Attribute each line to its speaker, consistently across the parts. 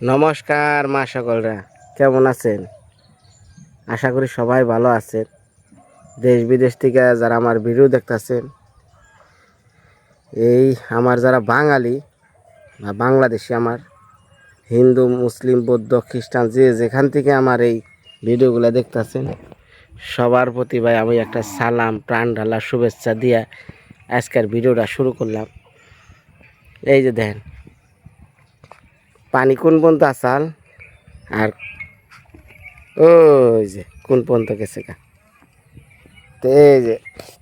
Speaker 1: নমস্কার, মা সকলরা। কেমন আছেন? আশা করি সবাই ভালো আছেন। দেশ বিদেশ থেকে যারা আমার ভিডিও দেখতেছেন, এই আমার যারা বাঙালি বা বাংলাদেশি আমার, হিন্দু, মুসলিম, বৌদ্ধ, খ্রিস্টান, যে যেখান থেকে আমার এই ভিডিওগুলো দেখতেছেন, সবার প্রতি ভাই আমি একটা সালাম, প্রাণ ঢালা, শুভেচ্ছা দিয়ে আজকের ভিডিওটা শুরু করলাম। এই যে দেখেন পানি কোন পর্যন্ত আসাল? আর ওই যে, কোন পর্যন্ত গেছে গা? তো এই যে,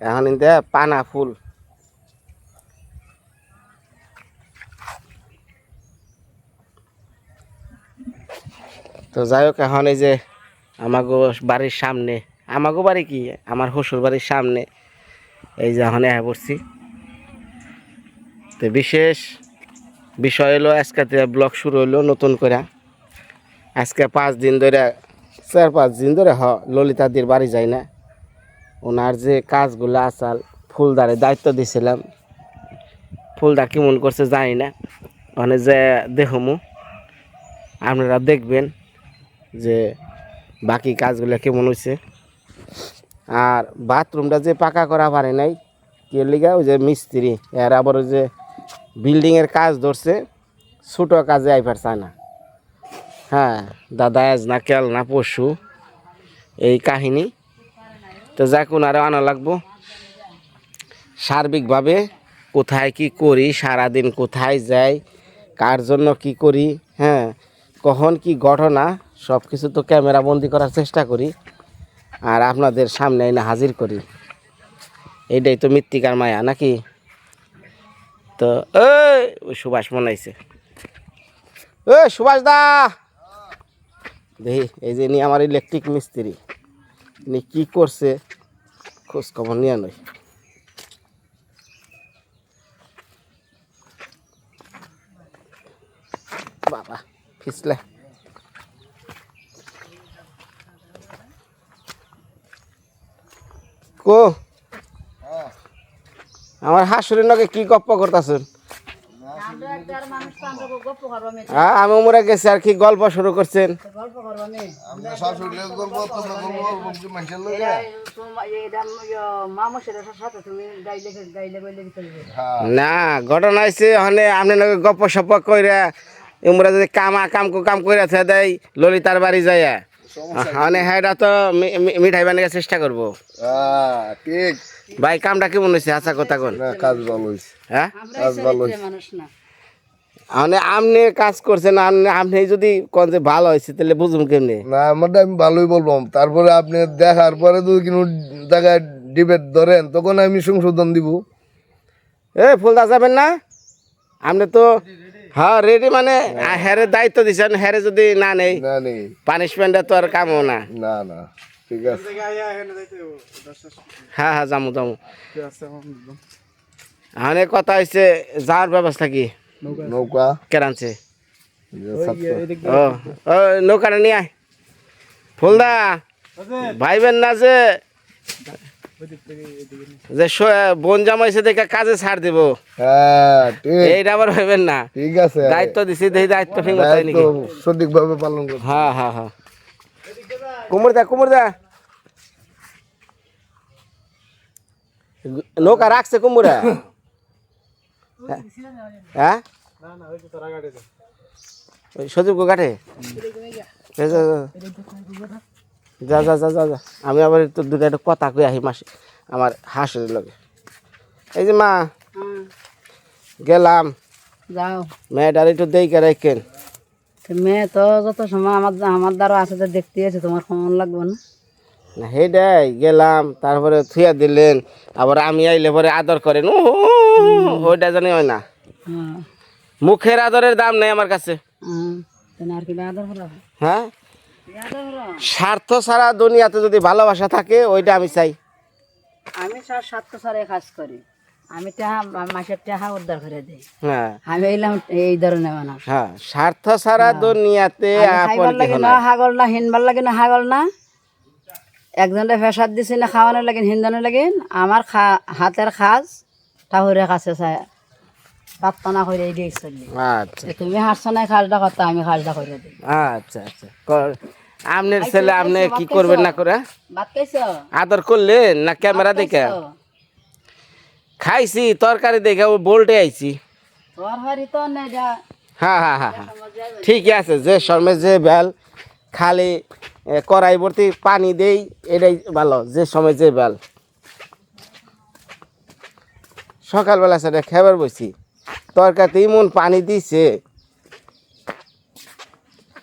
Speaker 1: এখন ইনতে পানা ফুল। তো যাই হোক, এখন এই যে আমাগো বাড়ির সামনে, আমাগো বাড়ি কি? আমার শ্বশুর বাড়ির সামনে। এই যে এখন পড়ছি তো বিশেষ বিষয় হলো, আজকে ব্লগ শুরু হলো নতুন করে আজকে পাঁচ দিন ধরে চার পাঁচ দিন ধরে হ ললিতাদির বাড়ি যাই না। ওনার যে কাজগুলো আসাল ফুলদারে দায়িত্ব দিছিলাম। ফুলদা কেমন করছে জানি না। মানে যে দেখমু আপনারা দেখবেন যে বাকি কাজগুলো কেমন হয়েছে আর বাথরুমটা যে পাকা করা পারে নাই কে লিগা ওই যে মিস্ত্রি, এর আবার ওই যে বিল্ডিংয়ের কাজ ধরছে, ছোটো কাজে আইবার চায় না। হ্যাঁ দাদা আজ না কেল না পশু, এই কাহিনী। তো যাক ওনারও আনা লাগবো। সার্বিকভাবে কোথায় কি করি, সারাদিন কোথায় যাই, কার জন্য কি করি হ্যাঁ কখন কি ঘটনা সব কিছু তো ক্যামেরা বন্দি করার চেষ্টা করি। আর আপনাদের সামনে এনে হাজির করি। এটাই তো মৃত্তিকার মায়া, নাকি? তো ওই সুভাষ মনে আইছে ও সুভাষ দা। দেখি, এই যে নিয়ে আমার ইলেকট্রিক মিস্ত্রি। নি কি করছে খোঁজ খবর নিয়ে নয় বাবা, ফিসলে। কো আমার হাসুরের নগে কি গপ্প করতেছেন? হ্যাঁ আমি উমরে গেছি আর কি গল্প শুরু করছেন? না ঘটনা হয়েছে ওখানে আপনি নাকি গপ্প সপ্প কইরা উমরা যদি কামা কাম কু কাম কইরা থে দেয় ললিতার বাড়ি যায় মানে হ্যাঁ তো মি- মি- মিঠাই বানিয়ে চেষ্টা করব।
Speaker 2: ঠিক।
Speaker 1: ভাই কামটা কেমন হয়েছে আচ্ছা কথা কোন।
Speaker 2: কাজ ভালো হয়েছে
Speaker 1: হ্যাঁ?
Speaker 2: কাজ ভালো হয়েছে
Speaker 1: মানে আপনি কাজ করছেন আপনি আপনি যদি কোন যে ভালো হয়েছে তাহলে বুঝুন কেমনি?
Speaker 2: না আমারটা আমি ভালোই বলবাম তারপরে আপনি দেখার পরে যদি কোনো জায়গায় ডিবেট ধরেন তখন আমি সংশোধন দিব।
Speaker 1: এ ফুলদা যাবেন না? আপনি তো হ্যাঁ রেডি মানে? হ্যারে দায়িত্ব দিচ্ছেন হ্যারে যদি না নেই
Speaker 2: না
Speaker 1: পানিশমেন্টে তো আর কামও না।
Speaker 2: না না ঠিক আছে।
Speaker 1: হ্যাঁ হ্যাঁ যামু যামু। মানে কথা হয়েছে যাওয়ার ব্যবস্থা কি?
Speaker 2: নৌকা।
Speaker 1: কেরানছে
Speaker 2: যে ছাত্র।
Speaker 1: ও ও নৌকাটা নিয়ে আয়। ফুলদা ভাইবেন না যে যে স- বন জামাইছে দেখে কাজে ছাড় দিব।
Speaker 2: হ্যাঁ
Speaker 1: এইটা আবার ভাইবেন না।
Speaker 2: ঠিক আছে।
Speaker 1: দায়িত্ব দিছি দেখি দায়িত্ব ঠিক মতো নাকি।
Speaker 2: সঠিকভাবে পালন করতে
Speaker 1: হ্যাঁ হ্যাঁ হ্যাঁ। কুমুর দা কুমুর দা। নৌকা রাখছে কুমুরা হ্যাঁ? ওই সজীব গো কাটে যা, যা, যা। যা যা। আমি আবার একটু দুটো একটা কথা কই আহি মাসে আমার হাঁসের লগে। এই যে মা গেলাম।
Speaker 3: যাও।
Speaker 1: মেয়েটার একটু দেখে রাখেন
Speaker 3: মেয়ে তো যত সময় আমার আমার দ্বারা আছে তো দেখতে আছে তোমার কেমন লাগবে না?
Speaker 1: না হেডাই গেলাম তারপরে থুয়া দিলেন আবার আমি আইলে পরে আদর করেন। ও ওইটা জানি হয় না।
Speaker 3: হ্যাঁ।
Speaker 1: মুখের আদরের দাম নেই আমার কাছে।
Speaker 3: হ্যাঁ?
Speaker 1: স্বার্থ ছাড়া দুনিয়াতে যদি ভালোবাসা থাকে ওইটা আমি চাই।
Speaker 3: আমি স্যার সাত সারে কাজ করি। আমি টাহা মাসের টাহা উদ্ধার করে দিই।
Speaker 1: হ্যাঁ।
Speaker 3: আমি এলাম এই ধরনের মানুষ।
Speaker 1: হ্যাঁ স্বার্থ ছাড়া দুনিয়াতে আপন
Speaker 3: লাগে না। হাগল না হিনবার লাগে না হাগল না। একজনের ফেসাদ দিছি না খাওয়ানোর লাগে হিন্দানোর আমার খা হাতের খাজ ঠাকুরের কাছে চাই। পাত্তা না করে দিয়ে
Speaker 1: আচ্ছা।
Speaker 3: তুমি হাসছো না খাসটা করতে আমি খাসটা করে দিই।
Speaker 1: আচ্ছা আচ্ছা। আপনার ছেলে আপনি কি করবেন না করে? আদর করলেন না ক্যামেরা দেখে?
Speaker 3: খাইছি
Speaker 1: তরকারি দেখে ও বোল্টে আইছি। হ্যাঁ হ্যাঁ হ্যাঁ হ্যাঁ ঠিকই আছে যে সময় যে বেল খালি কড়াই ভর্তি পানি দেই এটাই ভালো যে সময় যে বেল। সকালবেলা সেটা খাবার বসি। তরকারিতে এমন পানি দিছে।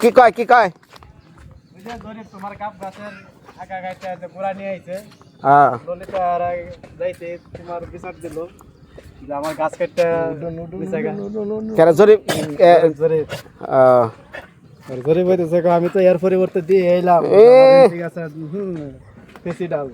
Speaker 1: কি কয় কি কয়?
Speaker 4: তোমার কাপ গাছের আগা গাইতে গোড়া নিয়ে আইছে
Speaker 1: হ্যাঁ
Speaker 4: ললিতা আর যাইতে তোমার বিচার দিল আমার গাছ কাটটা
Speaker 1: কেন জরি এ,
Speaker 4: জোরে
Speaker 1: আহ,
Speaker 4: জোরে বইতেছে গো, আমি তো এর পরিবর্তে দিয়ে এলাম ঠিক আছে হুম ডাল।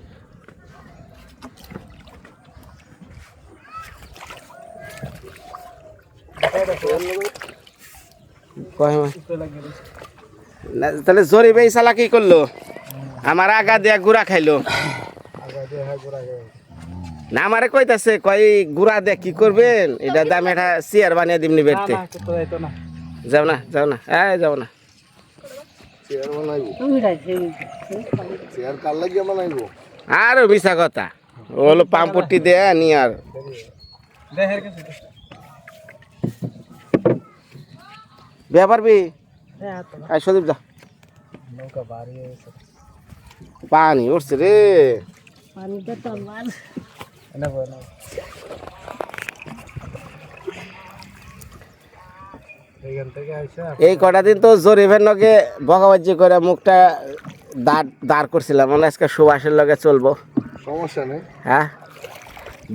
Speaker 1: তাহলে জরি বেই সালা কি করল? আমার আগা দিয়া গুড়া খাইলো। না আমারে কইতাছে কই গুড়া দে কি করবেন? এটা দাম এটা চেয়ার বানিয়ে দিমনি বেরতে
Speaker 4: না
Speaker 1: যাও না যাও না। এই যাও না। আর মিশা কথা। ও হলো পাম্পটি দেয়া নি আর
Speaker 4: দেহের কাছে
Speaker 1: বিয়া পারবি
Speaker 4: হ্যাঁ
Speaker 1: আয় সদীপ যা
Speaker 4: নৌকা
Speaker 1: পানি উঠছে রে। এই কটা দিন তো জরিফের লগে বকাবাজি করে মুখটা দাঁড় দাঁড় করছিলাম। মানে আজকে সুবাসের লগে চলবো।
Speaker 2: সমস্যা নেই।
Speaker 1: হ্যাঁ?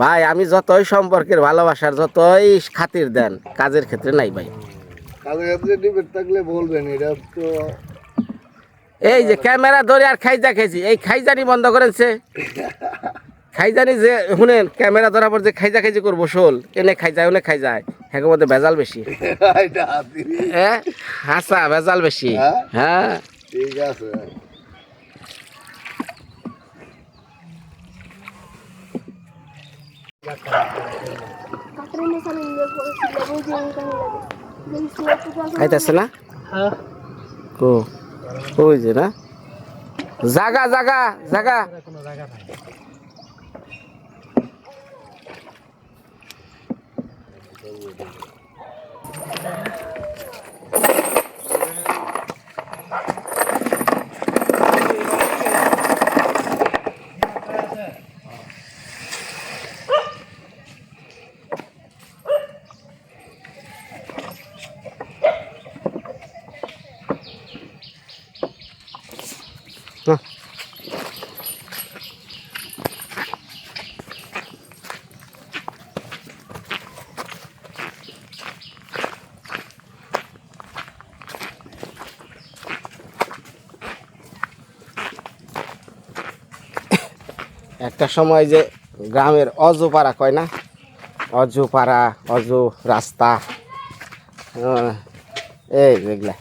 Speaker 1: ভাই আমি যতই সম্পর্কের ভালোবাসার যতই খাতির দেন কাজের ক্ষেত্রে নাই ভাই।
Speaker 2: কাজের ডিবেট থাকলে বলবেন এটা তো
Speaker 1: এই যে ক্যামেরা ধরে আর খাইজা খাইছি এই খাইজানি বন্ধ করেছে খাইজানি যে শুনেন ক্যামেরা ধরার পর যে খাইজা খাইজি করব শোল এনে খাইজায় ওনে খাইজায়। হ্যাঁ মধ্যে ভেজাল বেশি। হ্যাঁ হাসা। ভেজাল বেশি।
Speaker 2: হ্যাঁ?
Speaker 1: হ্যাঁ।
Speaker 2: ঠিক আছে।
Speaker 1: খাইতেছে না? ও ওই যে না? জাগা জাগা জাগা। একটা সময় যে গ্রামের অজপাড়া কয় না? অজপাড়া অজু রাস্তা। এই যেগুলা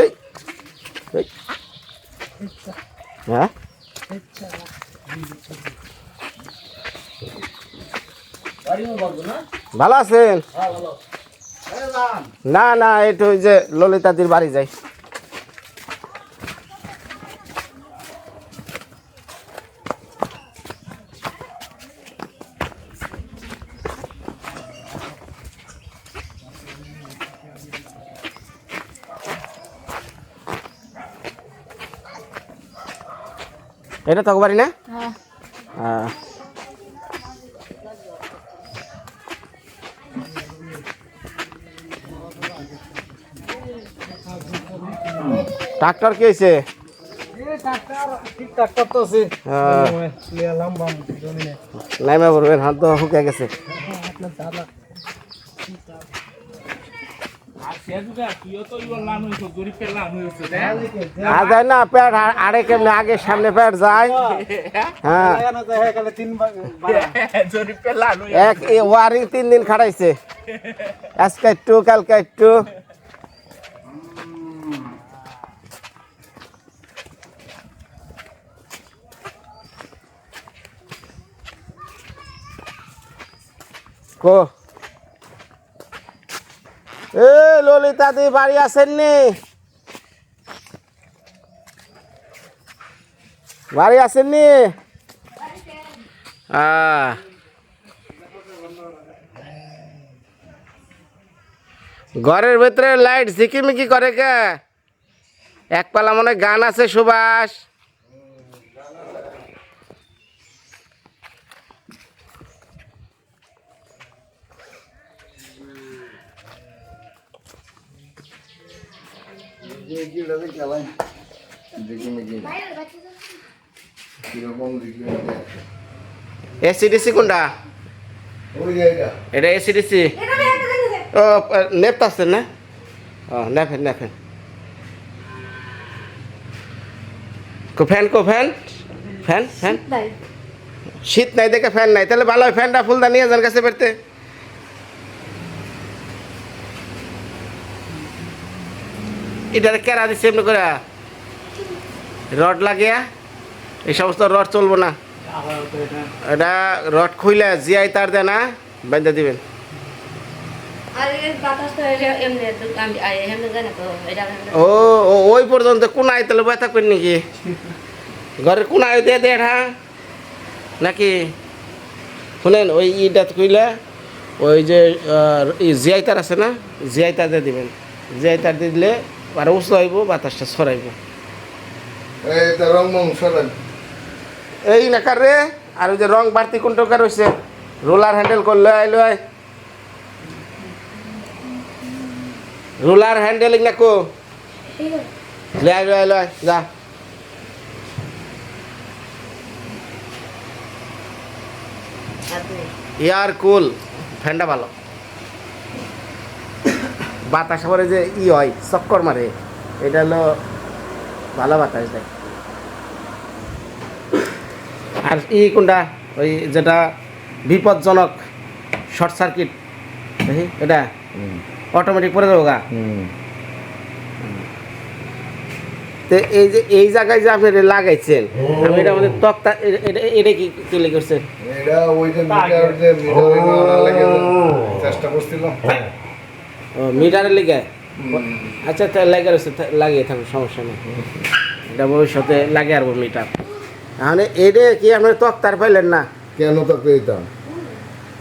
Speaker 1: এই এই হ্যাঁ ভালো আছেন? না না একটু ওই যে ললিতাদির বাড়ি যাই। এটা তো বাড়ি না?
Speaker 3: হ্যাঁ।
Speaker 1: ট্রাক্টর কি হয়েছে হ্যাঁ। নাইমা পড়বেন হাত তো শুকিয়ে গেছে। আর যায় না প্যাট আড়ে কেমনে আগে সামনে প্যাট যায়। হ্যাঁ।
Speaker 4: তিন
Speaker 1: এক ওয়ারিং তিন দিন খাটাইছে আজকে একটু কালকে একটু। কো। এ, ললিতা দি, বাড়ি আসেননি? বাড়ি আসেননি? আহ ঘরের ভেতরে লাইট ঝিকিমিকি করে কে? এক পালা মনে গান আছে, সুভাষ। এসিডিসি কোনটা?
Speaker 2: এটা
Speaker 1: এসিডিসি ও নেপ আছে না? ও নেফেন নেফেন কো ফ্যান কো ফ্যান? Fan fan? শীত নাই। দেখে ফ্যান নাই। তাহলে ভালো ফ্যানটা ফুলদা নিয়ে যান কাছে বেরতে এটারে কেরা দিচ্ছে এমনি করে? রড লাগিয়া? এই সমস্ত রড চলবো না। এটা রড খুইলে জিআই তার দেয় না বেঁধে দিবেন। ও ও, ওই পর্যন্ত কোনায় তাহলে বয়ে থাকবেন নাকি? ঘরের কোনায় দিয়ে দিয়ে হ্যাঁ? নাকি? শুনেন ওই ইটা কইলে ওই যে জিআই তার আছে না? জিআই তার দিয়ে দিবেন। জিআই তার দিলে আর উঁচু হইব বাতাসটা ছড়াইব।
Speaker 2: এই রং
Speaker 1: নাকার রে আর ওই যে রং বাড়তি কোন টাকা রয়েছে রোলার হ্যান্ডেল করলে আইলো রোলার হ্যান্ডেলিং না কো? আইলো আইলো যা। এয়ার কুল ফ্যানটা ভালো। বাতাস পরে যে ই হয় চক্কর মারে। এটা হলো ভালো বাতাস দেয় আর ই কোনটা? ওই যেটা বিপজ্জনক শর্ট সার্কিট। এটা? অটোমেটিক পরে দেবো গা। তো এই যে এই জায়গায় যে আপনি লাগাইছেন আমি এটা আমাদের তক্তা এটা কি কি
Speaker 2: এটা ওইটা মিটার যে মিটারে চেষ্টা করছিলাম।
Speaker 1: মিটারের লেগে? আচ্ছা তাহলে লাগে রয়েছে লাগিয়ে থাকুন সমস্যা নেই। এটা ভবিষ্যতে লাগে আর মিটার। তাহলে এটা কি আপনি তক্তার পাইলেন না?
Speaker 2: কেন তো পেতাম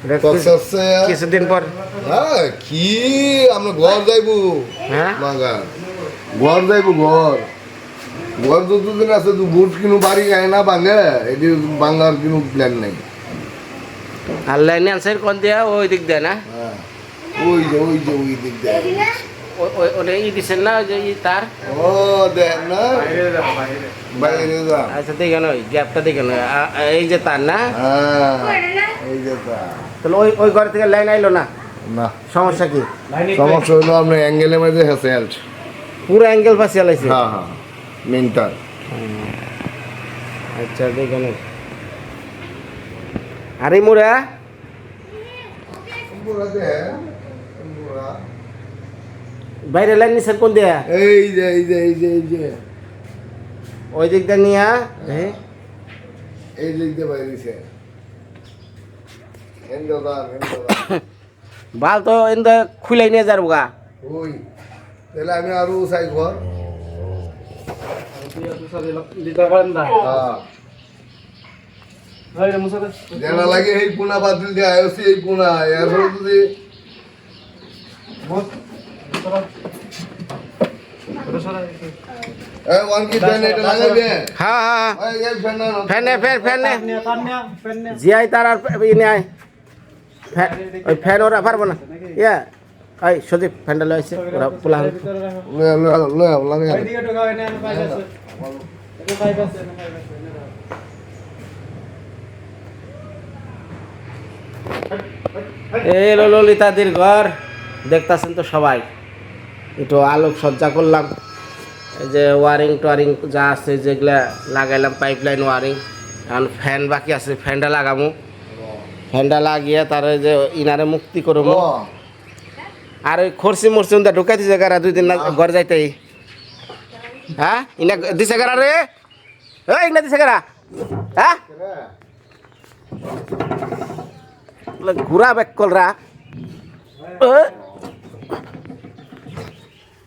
Speaker 1: এটা
Speaker 2: কষ্ট
Speaker 1: কিছু-
Speaker 2: হচ্ছে
Speaker 1: কিছুদিন পর।
Speaker 2: হ্যাঁ কি? আমরা ঘর যাইবো।
Speaker 1: হ্যাঁ?
Speaker 2: ঘর যাইবো ঘর। ঘর যতদিন আছে তো বুট কিনু বাড়ি গায় না ভাঙে এটি ভাঙার কিনু প্ল্যান নাই।
Speaker 1: আর লাইনে আনসার কোন দিয়া? ওই দিক দেয় না?
Speaker 2: ওই যে ওই যে ওই দিক দিয়ে।
Speaker 1: ও- ওই- ওটা ই দিচ্ছেন না যে ই তার?
Speaker 2: ও দেখ না। বাইরে যা।
Speaker 1: আচ্ছা দেখেন ওই গ্যাপটা দেখেন ওই, আ- আ- এই যে তার না?
Speaker 2: হ্যাঁ এই যে তা
Speaker 1: তাহলে ওই ওই ঘর থেকে লাইন আইলো না?
Speaker 2: না।
Speaker 1: সমস্যা কি?
Speaker 2: সমস্যা হলো আপনার অ্যাঙ্গেলের মধ্যে হেসে আলছে
Speaker 1: পুরো অ্যাঙ্গেল পাশে আলাইছে
Speaker 2: হ্যাঁ হ্যাঁ মিনটার
Speaker 1: আচ্ছা। আরে মোরা। বাইরে লাইন নিছেন কোন দিয়া?
Speaker 2: এই যে এই যে এই যে এই যে।
Speaker 1: ওই দিক দিয়ে নিয়া। দেখি।
Speaker 2: এই দিক দিয়ে হেন্ডোদার হেন্ডোদার
Speaker 1: বাল তো এনদা খুলে নিয়ে যাব গা
Speaker 2: ওই। তাহলে আমি আরও চাই ঘর। হ্যাঁ। জানা লাগে এই পুনা বাতিল দিয়ে আয়োসি এই পুনা। এরপরে যদি
Speaker 1: জিয়াই তার আর নেয়। ফ্যান ওই ফ্যান ওরা পারব না। ইয়া। সজীব ফ্যানটা লয়েছে ওরা পোলা। এই ললিতাদির ঘর। দেখতাছেন তো সবাই। একটু আলোক সজ্জা করলাম। এই যে ওয়ারিং টোয়ারিং যা আছে যেগুলা লাগাইলাম পাইপ লাইন ওয়ারিং। এখন ফ্যান বাকি আছে ফ্যানটা লাগামু। ফ্যানটা লাগিয়ে তার যে ইনারে মুক্তি করব আর ওই খরচি মরচি উন্দা ঢুকাই দিছে গারা দুই দিন না ঘর যাইতে হ্যাঁ? ইনা দিছে গারা রে? ওই ইনা দিছে গারা হ্যাঁ? ঘুরা ব্যাক কলরা
Speaker 2: আজকে তো
Speaker 1: ইনা ইনা ইনা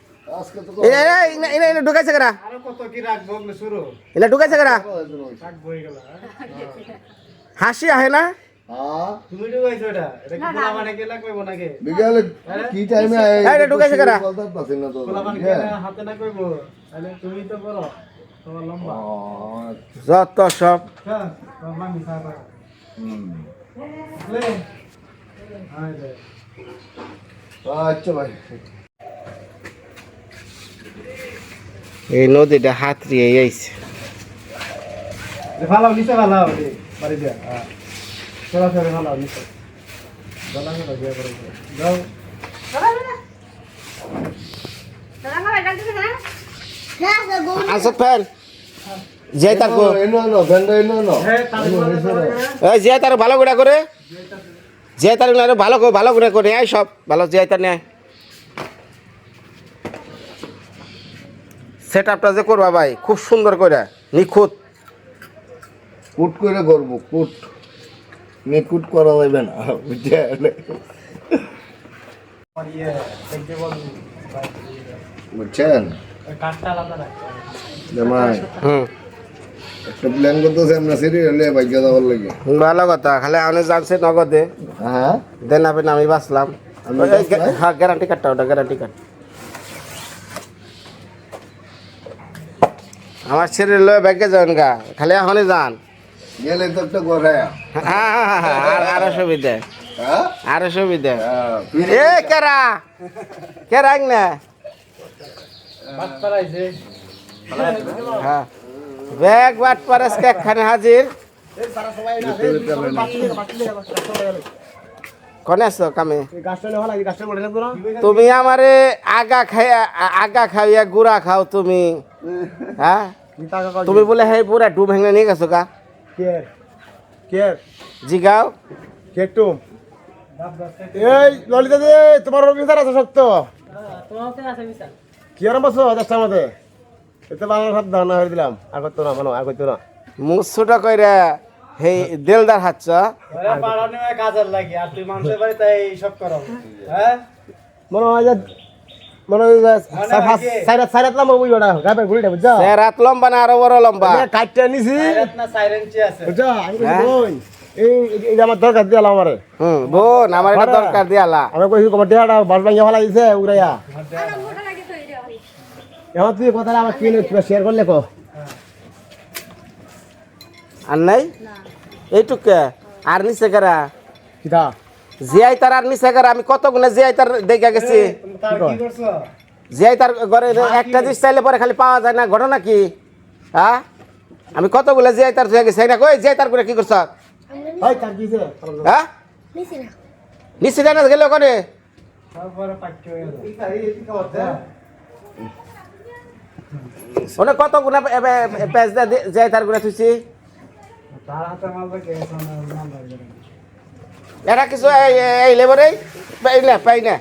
Speaker 1: ইনা ঢুকাইছে গারা
Speaker 4: আরও কত কি রাখব ওগুলো শুরু?
Speaker 1: ইনা ঢুকাইছে
Speaker 4: হ্যাঁ?
Speaker 1: হাসি আহে না?
Speaker 2: হ্যাঁ?
Speaker 4: মানে মানে
Speaker 1: যত সব।
Speaker 4: হ্যাঁ
Speaker 2: আচ্ছা ভাই।
Speaker 1: এই নদীটা হাত রিয়ে আইছে
Speaker 4: ভালো নিচে ভালো বাড়ি যা হ্যাঁ ভালো নিচে যাও
Speaker 1: ফ্যান তার
Speaker 4: হ্যাঁ
Speaker 1: যে ভালো করে যে তার ভালো করে ভালো করে করে সব ভালো যে তার নেয় সেট আপটা যে করবা ভাই খুব সুন্দর করে নিখুঁত।
Speaker 2: কুট করে করব কুট। নিকুট করা যাবে না বুঝছেন
Speaker 4: ইয়ে
Speaker 2: বুঝছেন? জামাই।
Speaker 1: হুম।
Speaker 2: একটা প্ল্যান করতেছে আমরা যাওয়ার লাগে।
Speaker 1: ভালো কথা খালি আমি জানছি নগদে।
Speaker 2: হ্যাঁ।
Speaker 1: দেন আপনি আমি বাঁচলাম। হ্যাঁ গ্যারান্টি কার্ডটা ওটা গ্যারান্টি কার্ড আমার ছেলে লয়ে ব্যাগে যাবেন গা খালি এখনই যান।
Speaker 2: গেলে তো একটা গড়ায়।
Speaker 1: হ্যাঁ হ্যাঁ, হ্যাঁ, হ্যাঁ, আর আরও সুবিধা।
Speaker 2: হ্যাঁ?
Speaker 1: আরও সুবিধা।
Speaker 2: হ্যাঁ,
Speaker 1: এ কেরা? কেরা না? হ্যাঁ। ব্যাগ বাট পারেস একখানে হাজির? কনে আছো কামে? তুমি আমারে আগা খাইয়া আগা খাইয়া গুড়া খাও তুমি। হ্যাঁ তুমি বলে হে পুরা ডুব ভেঙে নিয়ে গেছো কা
Speaker 4: কে কে
Speaker 1: জিগাও।
Speaker 4: কে টুম? এই ললিতা দি তোমার বিচার আছে শক্ত কি আরাম বসো দশটার মধ্যে এতে বাংলা ভাত দানা হয়ে দিলাম। আর করতো না মানো আর করতো না।
Speaker 1: মুসুটা কইরা হে দেলদার হাচ্ছ
Speaker 4: কাজের লাগে আর তুই মানুষের বাড়িতে এই সব করো। হ্যাঁ?
Speaker 3: মনে হয় যে মনে হয় সাইরাত সাইরাত লাম ওই ওটা গাবে গুলিটা বুঝছ?
Speaker 1: সে লম্বা না আরও বড় লম্বা?
Speaker 3: কাটটা নিছি।
Speaker 4: না সাইরেন্সি আছে?
Speaker 3: বুঝছ? আমি কইছি এই এই আমার দরকার দিয়ালাম আমারে।
Speaker 1: হুম বোন আমার এটা দরকার দিয়ালা
Speaker 3: আমি কইছি তোমার দেহাটা বাস ভাঙিয়া ফেলা দিছে উড়াইয়া। এখন তুই কথাটা আমার কিনে শেয়ার করলে কো।
Speaker 1: আর নাই? এইটুকে আর নিচে কারা? জিয়াই তার আর নিচে কারা আমি কত গুণে জিয়াই তার দেখা গেছি।
Speaker 4: তার কি করছ?
Speaker 1: জিয়াই তার ঘরে একটা জিনিস চাইলে পরে খালি পাওয়া যায় না ঘটনা কি? হ্যাঁ? আমি কতগুলো জিয়াই তার দেখা গেছি না কই? জিয়াই তার করে কি করছ? হ্যাঁ? নিচে জানা গেলে ওখানে?
Speaker 4: হয়ে
Speaker 1: ওনে কত গুণা পেঁচ দে জিয়াই তার করে থুইছি
Speaker 4: তার হাতে মাল রেখে মাল লাগবে
Speaker 1: এরা কিছু এই এই লেবার এই পাই না পাই না